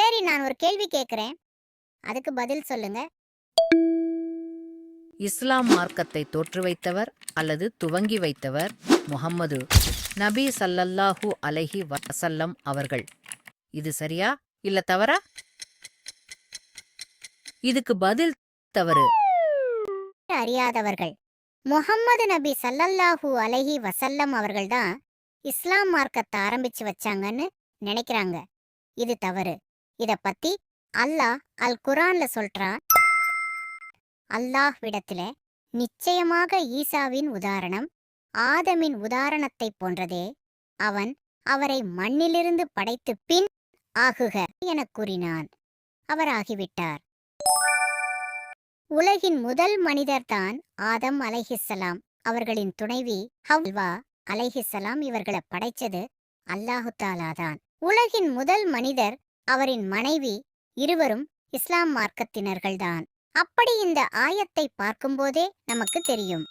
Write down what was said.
சரி நான் ஒரு கேள்வி கேட்கிறேன் அதுக்கு பதில் சொல்லுங்க. இஸ்லாம் மார்க்கத்தை தோற்று வைத்தவர் அல்லது துவங்கி வைத்தவர் முஹம்மது நபி ஸல்லல்லாஹு அலைஹி வஸல்லம் அவர்கள். இது சரியா இல்ல தவறா? இதுக்கு பதில் தவறு. அறியாதவர்கள். முஹம்மது நபி ஸல்லல்லாஹு அலைஹி வஸல்லம் அவர்கள்தான் இஸ்லாம் மார்க்கத்தை ஆரம்பிச்சு வச்சாங்கன்னு நினைக்கிறாங்க. இது தவறு. இத பத்தி அல்லாஹ் அல் குரான்ல சொல்றான். அல்லாஹ் விடத்தில நிச்சயமாக ஈசாவின் உதாரணம் ஆதமின் உதாரணத்தைப் போன்றதே. அவன் அவரை மண்ணிலிருந்து படைத்து பின் ஆகுக எனக் கூறினான். அவர் ஆகிவிட்டார் உலகின் முதல் மனிதர்தான் ஆதம் அலைஹிஸ்ஸலாம். அவர்களின் துணைவி ஹவ்வா அலைஹிஸ்ஸலாம் இவர்களை படைச்சது அல்லாஹுத்தாலாதான் உலகின் முதல் மனிதர் அவரின் மனைவி இருவரும் இஸ்லாம் மார்க்கத்தினர்கள்தான். அப்படி இந்த ஆயத்தை பார்க்கும்போதே நமக்கு தெரியும்.